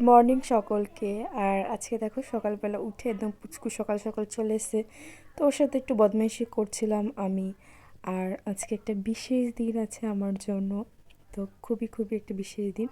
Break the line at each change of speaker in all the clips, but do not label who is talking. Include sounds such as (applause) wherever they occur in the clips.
Good morning সকলকে। আর আজকে দেখো সকালবেলা উঠে একদম পুচকু সকাল সকাল চলে এসে তো ওর সাথে একটু বদমাইশি করছিলাম আমি। আর আজকে একটা বিশেষ দিন আছে আমার জন্য। তো খুবই খুবই একটা বিশেষ দিন।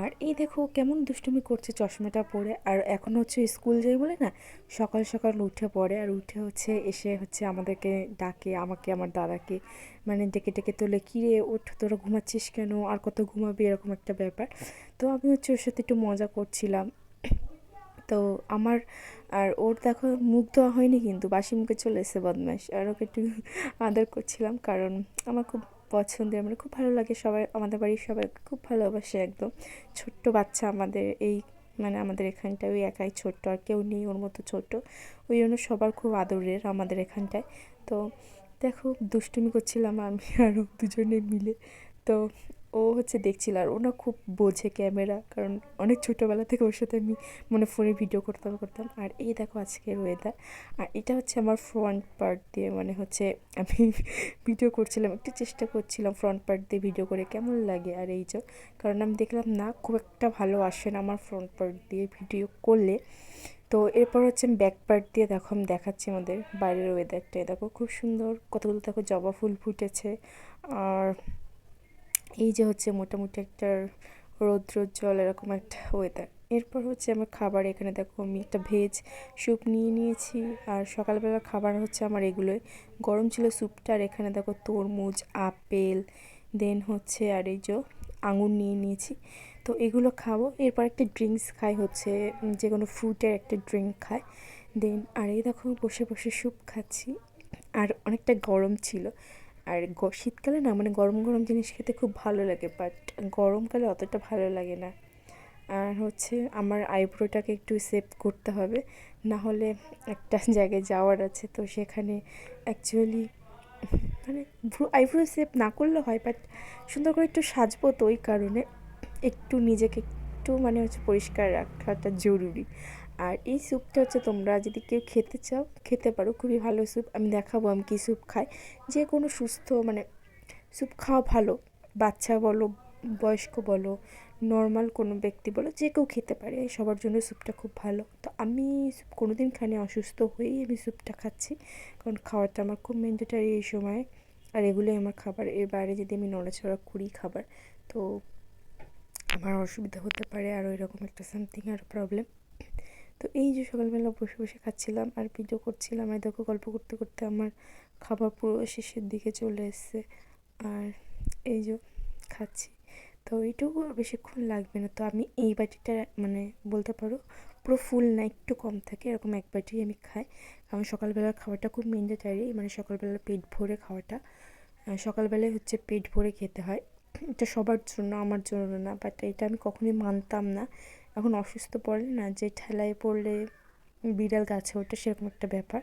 আর এই দেখো কেমন দুষ্টুমি করছে চশমাটা পরে। আর এখন হচ্ছে স্কুল যাই বলে না, সকাল সকাল উঠে পড়ে। আর উঠে হচ্ছে এসে হচ্ছে আমাদেরকে ডাকে, আমাকে, আমার দাদাকে। মানে ডেকে ডেকে তোলে কিরে ওঠ, তোরা ঘুমাচ্ছিস কেন? আর কত ঘুমাবি? এরকম একটা ব্যাপার। তো আমি হচ্ছে ওর সাথে একটু মজা করছিলাম। তো আমার আর ওর দেখো মুখ দেওয়া হয়নি কিন্তু, বাসি মুখে চলে এসে বদমাস আর ওকে একটু আদর করছিলাম কারণ আমার খুব পছন্দের মানে খুব ভালো লাগে সবাই, আমাদের বাড়ির সবাই খুব ভালোবাসে একদম। ছোট্ট বাচ্চা আমাদের, এই মানে আমাদের এখানটায়, ওই একাই ছোট্ট, আর কেউ নেই ওর মতো ছোট্ট। ওই জন্য সবার খুব আদরের আমাদের এখানটায়। তো দেখো, দুষ্টুমি করছিলাম আমি আরও দুজনে মিলে। তো ও হচ্ছে দেখছিল আর ও না খুব বোঝে ক্যামেরা, কারণ অনেক ছোটোবেলা থেকে ওর সাথে আমি মানে ফোনে ভিডিও করতাম করতাম। আর এই দেখো আজকের ওয়েদার আর এটা হচ্ছে আমার ফ্রন্ট পার্ট দিয়ে মানে হচ্ছে আমি ভিডিও করছিলাম, একটু চেষ্টা করছিলাম ফ্রন্ট পার্ট দিয়ে ভিডিও করে কেমন লাগে আর এই যে, কারণ আমি দেখলাম না, খুব একটা ভালো আসে না আমার ফ্রন্ট পার্ট দিয়ে ভিডিও করলে। তো এরপর হচ্ছে আমি ব্যাক পার্ট দিয়ে দেখো আমি দেখাচ্ছি আমাদের বাইরের ওয়েদারটা দেখো খুব সুন্দর কতগুলো দেখো জবা ফুল ফুটেছে, আর এই যে হচ্ছে মোটামুটি একটা রৌদ্রোজ্জ্বল এরকম একটা ওয়েদার এরপর হচ্ছে আমার খাবার এখানে দেখো আমি একটা ভেজ স্যুপ নিয়ে নিয়েছি। আর সকালবেলা খাবার হচ্ছে আমার এগুলোই। গরম ছিল স্যুপটা আর এখানে দেখো তরমুজ, আপেল দেন হচ্ছে আর এই যে আঙুর নিয়ে নিয়েছি। তো এগুলো খাব। এরপর একটা ড্রিঙ্কস খাই হচ্ছে যে কোনো ফ্রুটের একটা ড্রিঙ্ক খাই। দেন আর এই দেখো বসে বসে স্যুপ খাচ্ছি। আর অনেকটা গরম ছিল। আর শীতকালে না মানে গরম গরম জিনিস খেতে খুব ভালো লাগে বাট গরমকালে অতটা ভালো লাগে না। আর হচ্ছে আমার আইব্রোটাকে একটু সেভ করতে হবে না হলে একটা (laughs) জায়গায় যাওয়ার আছে, তো সেখানে অ্যাকচুয়ালি মানে আইব্রো সেভ না করলে হয় বাট সুন্দর করে একটু সাজবো তো ওই কারণে, একটু নিজেকে একটু মানে হচ্ছে পরিষ্কার রাখাটা জরুরি। আর এই স্যুপটা হচ্ছে তোমরা যদি কেউ খেতে চাও, খেতে পারো, খুবই ভালো স্যুপ। আমি দেখাবো আমি কী স্যুপ খাই। যে কোনো সুস্থ মানে স্যুপ খাওয়া ভালো, বাচ্চা বলো, বয়স্ক বলো নর্মাল কোনো ব্যক্তি বলো, যে কেউ খেতে পারে, সবার জন্য স্যুপটা খুব ভালো। তো আমি স্যুপ কোনো দিন খানি অসুস্থ হয়েই আমি স্যুপটা খাচ্ছি। কারণ খাওয়াটা আমার খুব ম্যান্ডেটারি এই সময়। আর এগুলোই আমার খাবার। এর বাইরে যদি আমি নড়াচড়া করি খাবার, তো আমার অসুবিধা হতে পারে। আর ওই রকম একটা সামথিং আর প্রবলেম তো এই যে সকালবেলা বসে বসে খাচ্ছিলাম আর ভিডিও করছিলাম, আর দেখো গল্প করতে করতে আমার খাবার পুরো শেষের দিকে চলে এসছে। আর এই যে খাচ্ছি। তো এইটুকু বেশিক্ষণ লাগবে না। তো আমি এই বাটিটা মানে বলতে পারো, পুরো ফুল না, একটু কম থাকে, এরকম এক বাটি আমি খাই। কারণ সকালবেলার খাবারটা খুব ম্যান্ডেটারি মানে সকালবেলা পেট ভরে খাওয়াটা। সকালবেলায় হচ্ছে পেট ভরে খেতে হয়। এটা সবার জন্য, আমার জন্য না বাট এটা আমি কখনোই মানতাম না। এখন অসুস্থ পড়লে না, যে ঠেলায় পড়লে বিড়াল গাছে ওঠে, সেরকম একটা ব্যাপার।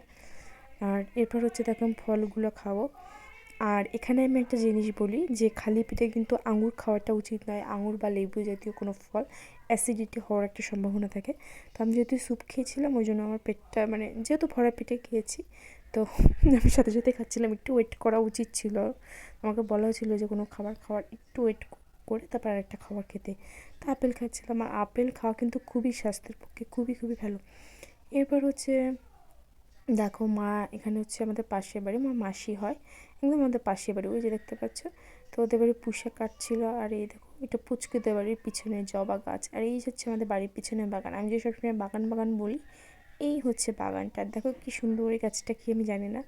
আর এরপর হচ্ছে দেখুন ফলগুলো খাব। আর এখানে আমি একটা জিনিস বলি, যে খালি পেটে কিন্তু আঙুর খাওয়াটা উচিত নয়। আঙুর বা লেবু জাতীয় কোনো ফল, অ্যাসিডিটি হওয়ার একটা সম্ভাবনা থাকে। তো আমি যেহেতু স্যুপ খেয়েছিলাম, ওই জন্য আমার পেটটা মানে যেহেতু ভরা পেটে খেয়েছি, তো (laughs) আমি সাথে সাথে খাচ্ছিলাম। একটু ওয়েট করা উচিত ছিল। আমাকে বলা হয়েছিল যে কোনো খাবার খাওয়ার, একটু ওয়েট করে তারপর আরেকটা খাবার খেতে। তো আপেল খাচ্ছিলাম। আর আপেল খাওয়া কিন্তু খুবই স্বাস্থ্যের পক্ষে খুবই খুবই ভালো। এরপর হচ্ছে, দেখো মা এখানে হচ্ছে আমাদের পাশের বাড়ি, মা মাসি হয়, একদম আমাদের পাশের বাড়ি। ওই যে দেখতে পাচ্ছ, তো ওদের বাড়ি পুষা কাটছিল। আর এই দেখো, এটা পুচকুদের বাড়ির পিছনে জবা গাছ। আর এই হচ্ছে আমাদের বাড়ির পিছনে বাগান। আমি যে সবসময় বাগান বাগান বলি, এই হচ্ছে বাগানটা। দেখো কি সুন্দর এই গাছটা কি আমি জানি না।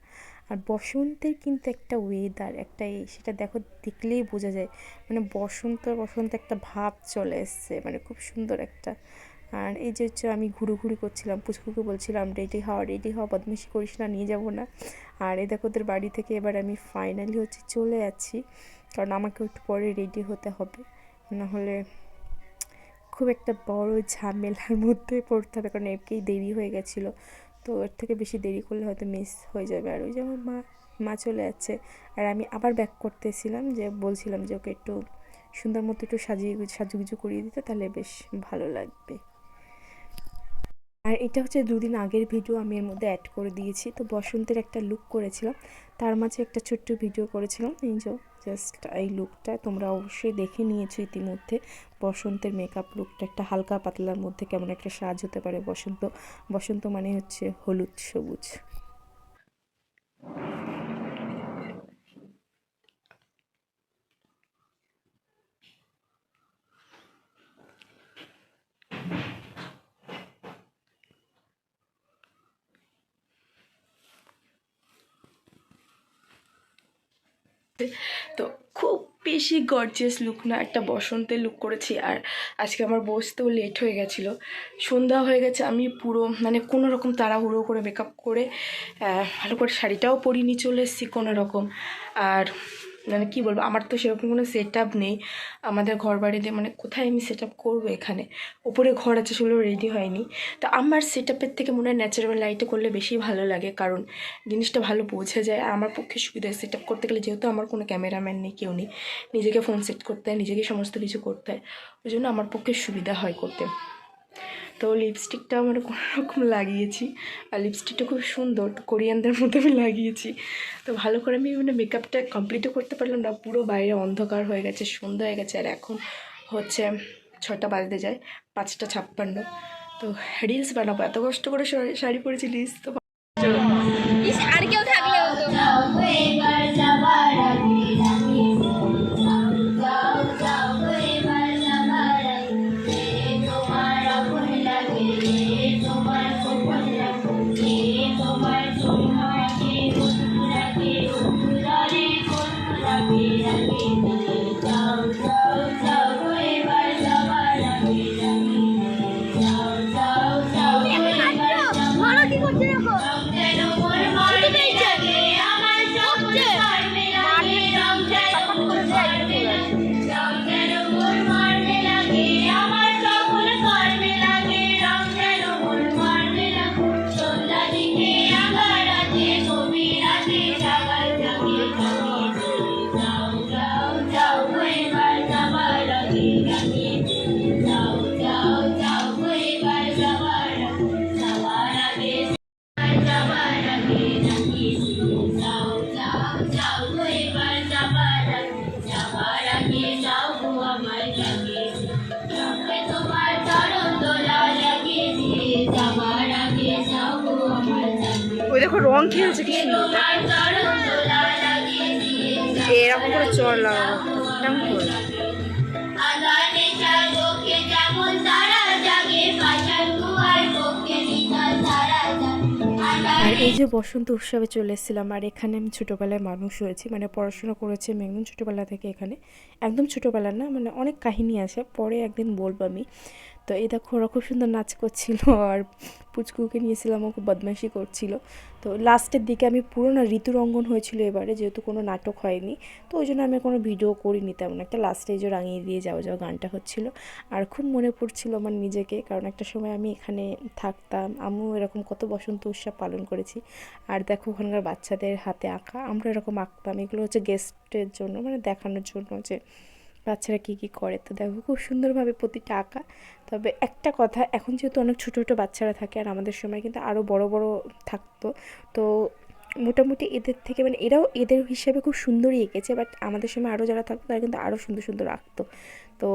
আর বসন্তের কিন্তু একটা ওয়েদার একটা সেটা দেখো দেখলেই বোঝা যায়। মানে বসন্ত বসন্ত একটা ভাব চলে এসছে মানে খুব সুন্দর একটা। আর এই যে হচ্ছে আমি ঘুরু করছিলাম, পুচকুকে বলছিলাম, রেডি হওয়া রেডি হওয়া বদমাইশি করিস না, নিয়ে যাব না। আর এই দেখো ওদের বাড়ি থেকে এবার আমি ফাইনালি হচ্ছে চলে যাচ্ছি, কারণ আমাকে একটু পরে রেডি হতে হবে। নাহলে খুব একটা বড় ঝামেলার মধ্যে পড়তে হবে, কারণ একেই দেরি হয়ে গেছিল। তো এর থেকে বেশি দেরি করলে হয়তো মিস হয়ে যাবে। আর ওই যে আমার মা মা চলে যাচ্ছে। আর আমি আবার ব্যাক করতেছিলাম যে বলছিলাম যে ওকে একটু সুন্দর মতো একটু সাজিয়ে, সাজুগুজু করিয়ে দিতে, তাহলে বেশ ভালো লাগবে। আর এটা হচ্ছে দুদিন আগের ভিডিও আমি এর মধ্যে অ্যাড করে দিয়েছি। তো বসন্তের একটা লুক করেছিলাম। তার মাঝে একটা ছোট্ট ভিডিও করেছিলাম। এই যে জাস্ট এই লুকটা তোমরা অবশ্যই দেখে নিয়েছো ইতিমধ্যে। বসন্তের মেকআপ লুকটা একটা হালকা পাতলার মধ্যে কেমন একটা সাজ হতে পারে। বসন্ত বসন্ত মানে হচ্ছে হলুদ, সবুজ। তো খুব বেশি গর্জিয়াস লুক না, একটা বসন্তের লুক করেছি। আর আজকে আমার বসতেও লেট হয়ে গেছিল। সন্ধ্যা হয়ে গেছে, আমি পুরো মানে কোনো রকম তাড়াহুড়ো করে মেকআপ করে ভালো করে শাড়িটাও পরিনি, চলে এসেছি কোনো রকম। আর মানে কি বলব, আমার তো সেরকম কোনো সেট নেই। আমাদের ঘর বাড়িতে মানে কোথায় আমি সেট আপ করব এখানে? ওপরে ঘর আছে সেগুলো রেডি হয়নি। তো আমার সেট আপের থেকে মনে হয় ন্যাচারাল লাইটে করলে বেশি ভালো লাগে, কারণ জিনিসটা ভালো বোঝা যায়। আর আমার পক্ষে সুবিধা সেট আপ করতে গেলে যেহেতু আমার কোনো ক্যামেরাম্যান নেই, কেউ নেই, নিজেকে ফোন সেট করতে হয়, নিজেকে সমস্ত কিছু করতে হয়, ওই জন্য আমার পক্ষে সুবিধা হয় করতে। তো লিপস্টিকটা আমার কোনো রকম লাগিয়েছি। আর লিপস্টিকটা খুব সুন্দর, কোরিয়ানদের মতো আমি লাগিয়েছি। তো ভালো করে আমি মানে মেকআপটা কমপ্লিটও করতে পারলাম না, পুরো বাইরে অন্ধকার হয়ে গেছে সন্ধ্যা হয়ে গেছে, আর এখন হচ্ছে ছটা বাজতে যায়, পাঁচটা ছাপ্পান্ন। তো রিলস বানাবো, এত কষ্ট করে শাড়ি পরেছি রিলস তো রং খেলছে কি? এরকম করে চর লাগাবো। এই যে বসন্ত উৎসবে চলে এসেছিলাম, আর এখানে আমি ছোটোবেলায় মানুষ হয়েছি। মানে পড়াশোনা করেছি আমি একদম ছোটোবেলা থেকে এখানে। একদম ছোটোবেলা না মানে অনেক কাহিনী আছে। পরে একদিন বলব আমি। তো এই দেখো খুব সুন্দর নাচ করছিল আর পুচকুকে নিয়েছিলাম খুব বদমাইশি করছিল। তো লাস্টের দিকে আমি পুরো না ঋতুরঙ্গন হয়েছিল এবারে, যেহেতু কোনো নাটক হয়নি। তো ওই জন্য আমি কোনো ভিডিও করিনি তেমন একটা, লাস্টে যে রাঙিয়ে দিয়ে যাওয়া যাওয়া গানটা হচ্ছিল। আর খুব মনে পড়ছিল আমার নিজেকে, কারণ একটা সময় আমি এখানে থাকতাম, আমিও এরকম কত বসন্ত উৎসব পালন করেছি। আর দেখো ওখানকার বাচ্চাদের হাতে আঁকা, আমরা এরকম আঁকতাম। এগুলো হচ্ছে গেস্টের জন্য মানে দেখানোর জন্য যে বাচ্চারা কী কী করে? তো দেখো, খুব সুন্দরভাবে প্রতিটা আঁকা। তবে একটা কথা, এখন যেহেতু অনেক ছোটো ছোটো বাচ্চারা থাকে আর আমাদের সময় কিন্তু আরও বড় বড় থাকতো, তো মোটামুটি এদের থেকে মানে এরাও এদের হিসাবে খুব সুন্দরই এঁকেছে, বাট আমাদের সময় আরও যারা থাকতো, তারা কিন্তু আরও সুন্দর সুন্দর আঁকতো। তো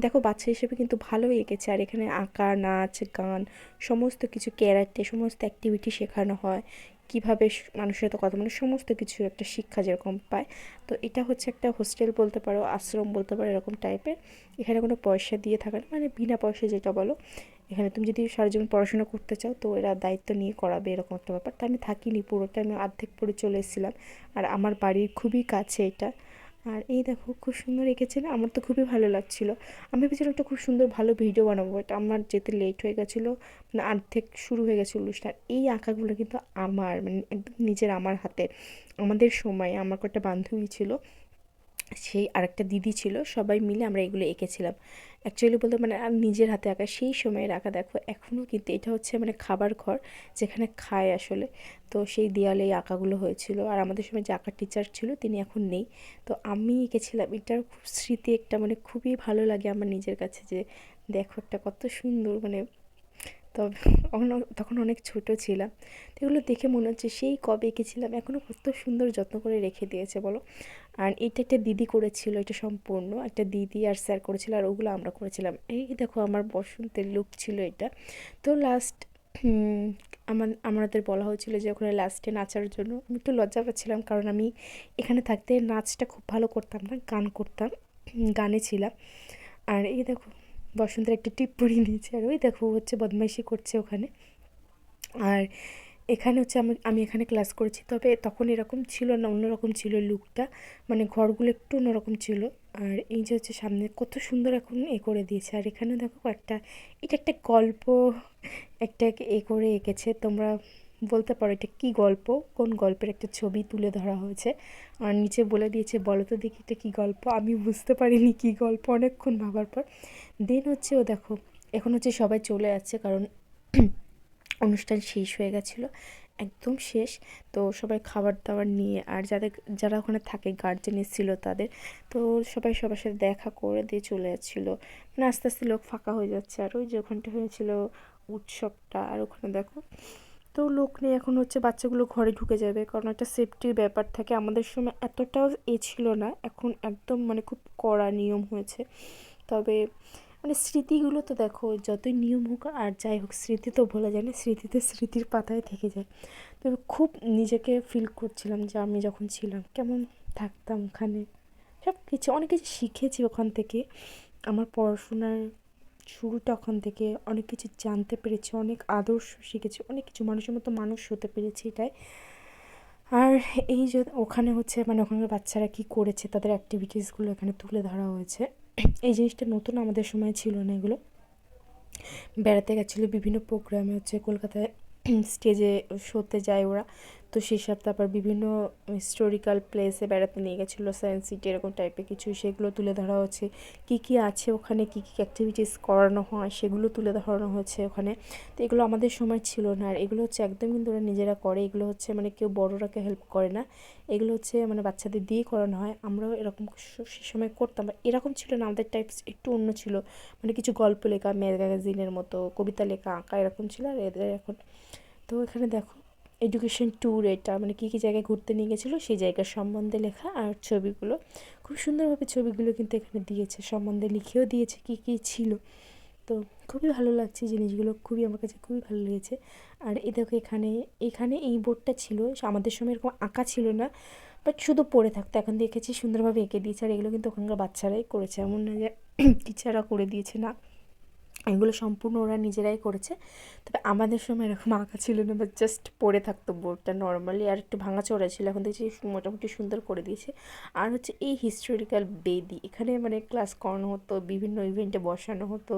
দেখো, বাচ্চা হিসেবে কিন্তু ভালোই এঁকেছে। আর এখানে আঁকা, নাচ, গান, সমস্ত কিছু, ক্যারাটে, সমস্ত অ্যাক্টিভিটি শেখানো হয়। কীভাবে মানুষের সাথে কথা মানে সমস্ত কিছু একটা শিক্ষা যেরকম পায়। তো এটা হচ্ছে একটা হোস্টেল বলতে পারো, আশ্রম বলতে পারো, এরকম টাইপের এখানে কোনো পয়সা দিয়ে থাকে না মানে বিনা পয়সা যেটা বলো। এখানে তুমি যদি সারা জীবন পড়াশোনা করতে চাও, তো এরা দায়িত্ব নিয়ে করাবে, এরকম একটা ব্যাপার। তো আমি থাকিনি, পুরোটা আমি অর্ধেক পড়ে চলে এসেছিলাম। আর আমার বাড়ির খুবই কাছে এটা। আর এই দেখো, খুব সুন্দর এঁকেছিলে। আমার তো খুবই ভালো লাগছিল। আমি ভেবেছিলাম একটা খুব সুন্দর ভালো ভিডিও বানাবো বাট আমার যেতে লেট হয়ে গেছিল মানে অর্ধেক শুরু হয়ে গেছিল অনুষ্ঠান এই আঁকাগুলো কিন্তু আমার মানে একদম নিজের, আমার হাতে আমাদের সময়, আমার কয়েকটা বান্ধবী ছিল। সেই আরেকটা দিদি ছিল, সবাই মিলে আমরা এগুলো এঁকেছিলাম। অ্যাকচুয়ালি বলতে মানে নিজের হাতে আঁকা, সেই সময়ের আঁকা দেখো এখনও কিন্তু এটা হচ্ছে মানে খাবার ঘর যেখানে খায় আসলে। তো সেই দেয়ালে আঁকাগুলো হয়েছিল আর আমাদের সময় যে আঁকার টিচার ছিল তিনি এখন নেই। তো আমি এঁকেছিলাম, এটার খুব স্মৃতি একটা মানে খুবই ভালো লাগে আমার নিজের কাছে যে দেখো একটা কত সুন্দর মানে তবে তখন অনেক ছোট ছিলাম। তো এগুলো দেখে মনে হচ্ছে সেই কবে এঁকেছিলাম এখনও কত সুন্দর যত্ন করে রেখে দিয়েছে বলো। আর এটা একটা দিদি করেছিল, এটা সম্পূর্ণ। একটা দিদি আর স্যার করেছিল আর ওগুলো আমরা করেছিলাম। এই দেখো আমার বসন্তের লুক ছিল এটা। তো লাস্ট আমার, আমাদের বলা হয়েছিল যে ওখানে লাস্টে নাচার জন্য। আমি একটু লজ্জা পাচ্ছিলাম কারণ আমি এখানে থাকতে নাচটা খুব ভালো করতাম না, গান করতাম গানে ছিলাম। আর এই দেখো, বসন্তের একটা টিপ পরিয়ে নিয়েছে আর ওই দেখো হচ্ছে বদমাইশি করছে ওখানে। আর এখানে হচ্ছে আমি আমি এখানে ক্লাস করেছি, তবে তখন এরকম ছিল না, অন্যরকম ছিল লুকটা মানে ঘরগুলো একটু অন্যরকম ছিল। আর এই যে হচ্ছে সামনে কত সুন্দর এখন এ করে দিয়েছে। আর এখানে দেখো একটা, এটা একটা গল্প, একটা এ করে এঁকেছে। তোমরা বলতে পারো এটা কী গল্প, কোন গল্পের একটা ছবি তুলে ধরা হয়েছে। আর নিচে বলে দিয়েছে, বলো তো দেখি এটা কী গল্প? আমি বুঝতে পারিনি কী গল্প, অনেকক্ষণ ভাবার পর। দেন হচ্ছে ও দেখো, এখন হচ্ছে সবাই চলে যাচ্ছে কারণ অনুষ্ঠান শেষ হয়ে গেছিল, একদম শেষ। তো সবাই খাবার দাবার নিয়ে আর যাদের, যারা ওখানে থাকে গার্জেন এসেছিল তাদের, তো সবাই সবার সাথে দেখা করে দিয়ে চলে যাচ্ছিল। মানে আস্তে আস্তে লোক ফাঁকা হয়ে যাচ্ছে। আর ওই যে ওখানটা হয়েছিল উৎসবটা, আর ওখানে দেখো, তো লোক নেই। এখন হচ্ছে বাচ্চাগুলো ঘরে ঢুকে যাবে। কারণ একটা সেফটির ব্যাপার থাকে। আমাদের সময় এতটাও এ ছিল না। এখন একদম মানে খুব কড়া নিয়ম হয়েছে। তবে মানে স্মৃতিগুলো তো দেখো, যতই নিয়ম হোক আর যাই হোক, স্মৃতি তো ভোলা যায় না, স্মৃতিতে স্মৃতির পাতায় থেকে যায়। তবে খুব নিজেকে ফিল করছিলাম যে আমি যখন ছিলাম, কেমন থাকতাম ওখানে। সব কিছু, অনেক কিছু শিখেছি ওখান থেকে। আমার পড়াশোনার শুরুটা ওখান থেকে, অনেক কিছু জানতে পেরেছি, অনেক আদর্শ শিখেছি, অনেক কিছু মানুষের মতো মানুষ হতে পেরেছি এটাই। আর এই যে ওখানে হচ্ছে মানে ওখানকার বাচ্চারা কী করেছে, তাদের অ্যাক্টিভিটিসগুলো এখানে তুলে ধরা হয়েছে। এই জিনিসটা নতুন আমাদের সময় ছিল না এগুলো। বেড়াতে গেছিল বিভিন্ন প্রোগ্রামে হচ্ছে কলকাতায় স্টেজে শোতে যায় ওরা। তো সেসব তারপর বিভিন্ন হিস্টোরিক্যাল প্লেসে বেড়াতে নিয়ে গেছিল সায়েন্স সিটি এরকম টাইপের কিছু, সেগুলো তুলে ধরা হচ্ছে। কী কী আছে ওখানে, কী কী অ্যাক্টিভিটিস করানো হয়, সেগুলো তুলে ধরানো হয়েছে ওখানে। তো এগুলো আমাদের সময় ছিল না, আর এগুলো হচ্ছে একদম কিন্তু ওরা নিজেরা করে। এগুলো হচ্ছে মানে কেউ বড়োরাকে হেল্প করে না। এগুলো হচ্ছে মানে বাচ্চাদের দিয়ে করানো হয়। আমরাও এরকম সে সময় করতাম। But এরকম ছিল না, আমাদের টাইপস একটু অন্য ছিল। মানে কিছু গল্প লেখা ম্যাগাজিনের মতো, কবিতা লেখা, আঁকা এরকম ছিল, আর এদের এখন। তো এখানে দেখো এডুকেশন ট্যুর এটা মানে কী কী জায়গায় ঘুরতে নিয়ে গেছিল সেই জায়গার সম্বন্ধে লেখা আর ছবিগুলো। খুব সুন্দরভাবে ছবিগুলো কিন্তু এখানে দিয়েছে, সম্বন্ধে লিখেও দিয়েছে কী কী ছিল। তো খুবই ভালো লাগছে জিনিসগুলো, খুবই আমার কাছে খুবই ভালো লেগেছে। আর এ দেখো এখানে এখানে এই বোর্ডটা ছিল, আমাদের সময় এরকম আঁকা ছিল না বাট শুধু পড়ে থাকতো। এখন দেখেছি সুন্দরভাবে এঁকে দিয়েছে আর এগুলো কিন্তু ওখানকার বাচ্চারাই করেছে। এমন না যে (clears throat) টিচাররা করে দিয়েছে না। এগুলো সম্পূর্ণ ওরা নিজেরাই করেছে। তবে আমাদের সময় এরকম আঁকা ছিল না বা জাস্ট পড়ে থাকতো বোর্ডটা নর্মালি আর একটু ভাঙাচোরা ছিল, এখন দেখছি মোটামুটি সুন্দর করে দিয়েছে। আর হচ্ছে এই হিস্টোরিক্যাল বেদি, এখানে মানে ক্লাস করানো হতো, বিভিন্ন ইভেন্টে বসানো হতো।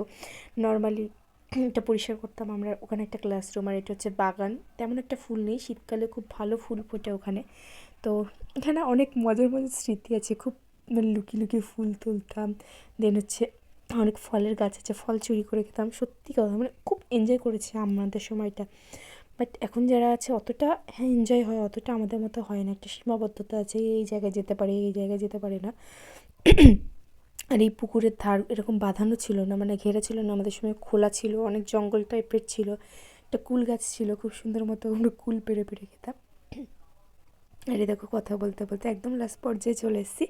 নর্মালি এটা পরিষ্কার করতাম আমরা, ওখানে একটা ক্লাসরুম আর এটা হচ্ছে বাগান। তেমন একটা ফুল নেই, শীতকালে খুব ভালো ফুল ফোটে ওখানে। তো এখানে অনেক মজার মজার স্মৃতি আছে, খুব মানে লুকিয়ে লুকিয়ে ফুল তুলতাম। দেন হচ্ছে অনেক ফলের গাছ আছে, ফল চুরি করে খেতাম, সত্যি কথা। মানে খুব এনজয় করেছি আমাদের সময়টা। বাট এখন যারা আছে, অতটা হ্যাঁ এনজয় হয়, অতটা আমাদের মতো হয় না। একটা সীমাবদ্ধতা আছে, এই জায়গায় যেতে পারে, এই জায়গায় যেতে পারে না। (clears throat) আর এই পুকুরের ধার এরকম বাঁধানো ছিল না মানে ঘেরা ছিল না, আমাদের সময় খোলা ছিল, অনেক জঙ্গল টাইপের ছিল। একটা কুল গাছ ছিল, খুব সুন্দর মতো আমরা কুল পেরে পেরে খেতাম। (clears throat) আর দেখো কথা বলতে বলতে একদম লাস্ট পর্যায়ে চলে এসেছি।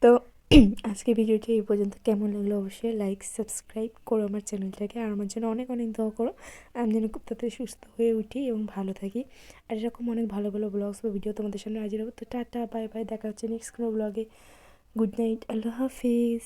তো (clears throat) আজকে ভিডিওটি এই পর্যন্ত। কেমন লাগল অবশ্যই লাইক সাবস্ক্রাইব করো আমার চ্যানেলটাকে আর আমার জন্য অনেক অনেক দোয়া করো। আমি যেন খুব তাড়াতাড়ি সুস্থ হয়ে উঠি এবং ভালো থাকি। আর এরকম অনেক ভালো ভালো ব্লগস বা ভিডিও তোমাদের সামনে হাজির হব। তো টাটা বাই বাই দেখা হচ্ছে নেক্সট কোনো ব্লগে গুড নাইট আল্লাহ হাফিজ।